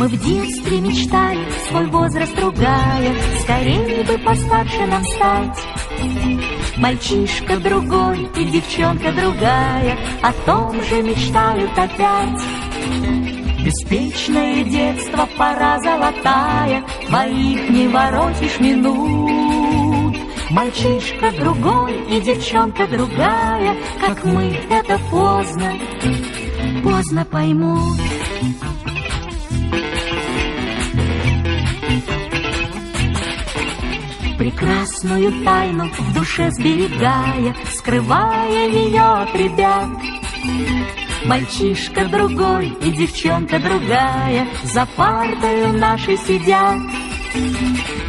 Мы в детстве мечтали, свой возраст ругая, Скорее бы постарше нам стать. Мальчишка другой и девчонка другая О том же мечтают опять. Беспечное детство, пора золотая, Твоих не воротишь минут. Мальчишка другой и девчонка другая, Как мы, это поздно, поздно поймут. Прекрасную тайну в душе сберегая, Скрывая ее от ребят. Мальчишка другой и девчонка другая За партою нашей сидят.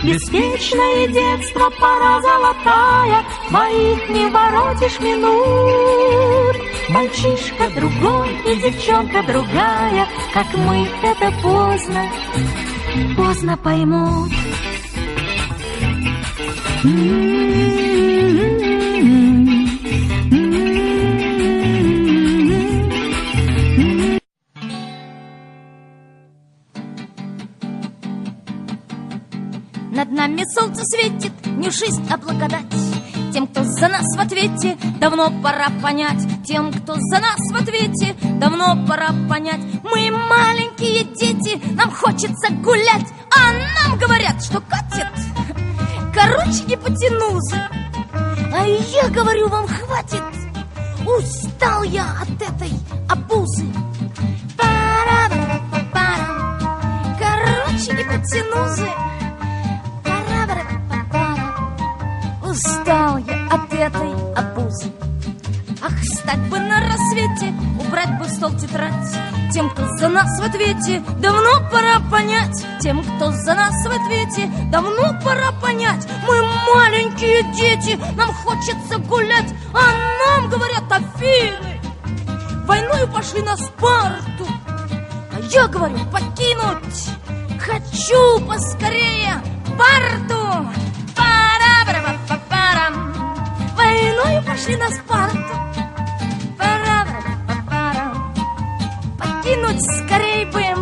Беспечное детство, пора золотая, Твоих не воротишь минут. Мальчишка другой и девчонка другая, Как мы это поздно, поздно поймут. Над нами солнце светит, не жизнь, а благодать. Тем, кто за нас в ответе, давно пора понять. Тем, кто за нас в ответе, давно пора понять. Мы маленькие дети, нам хочется гулять, а нам говорят, Гипотенузы. А я говорю, вам хватит. Устал я от этой обузы. Пара-пара-пара. Короче, гипотенузы. Устал я от этой обузы. Ах, стать бы на рассвете, убрать бы в стол тетрадь. Тем, кто за нас в ответе, давно пора понять. Тем, кто за нас в ответе, давно пора понять. Мы Маленькие дети, нам хочется гулять, а нам говорят Афины. Войною пошли на Спарту, а я говорю покинуть. Хочу поскорее Спарту. пара бра па пара Войною пошли на Спарту. пара бра па пара Покинуть скорее бы